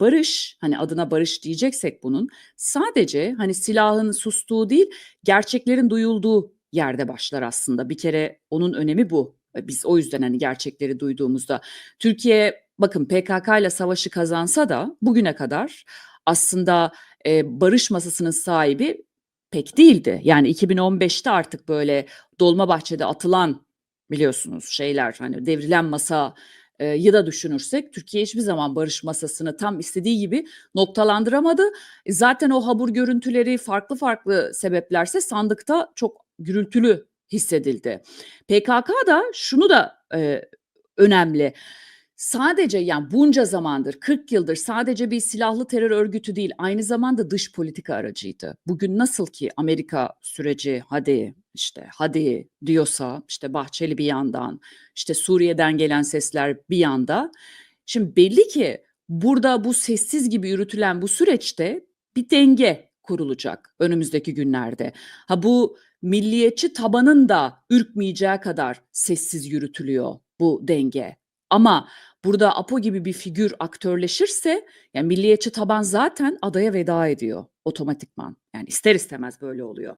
Barış, hani adına barış diyeceksek bunun sadece hani silahın sustuğu değil, gerçeklerin duyulduğu yerde başlar aslında. Bir kere onun önemi bu. E, Biz o yüzden hani gerçekleri duyduğumuzda Türkiye bakın PKK ile savaşı kazansa da bugüne kadar aslında e, barış masasının sahibi pek değildi. Yani 2015'te artık böyle Dolmabahçe'de atılan biliyorsunuz şeyler hani devrilen masa e, yı da düşünürsek Türkiye hiçbir zaman barış masasını tam istediği gibi noktalandıramadı. E, Zaten o habur görüntüleri farklı farklı sebeplerse sandıkta çok gürültülü hissedildi. PKK da şunu da e, önemli. Sadece yani bunca zamandır 40 yıldır sadece bir silahlı terör örgütü değil aynı zamanda dış politika aracıydı. Bugün nasıl ki Amerika süreci hadi işte hadi diyorsa işte Bahçeli bir yandan işte Suriye'den gelen sesler bir yanda. Şimdi belli ki burada bu sessiz gibi yürütülen bu süreçte bir denge kurulacak önümüzdeki günlerde. Ha bu milliyetçi tabanın da ürkmeyeceği kadar sessiz yürütülüyor bu denge. Ama burada Apo gibi bir figür aktörleşirse yani milliyetçi taban zaten adaya veda ediyor otomatikman. Yani ister istemez böyle oluyor.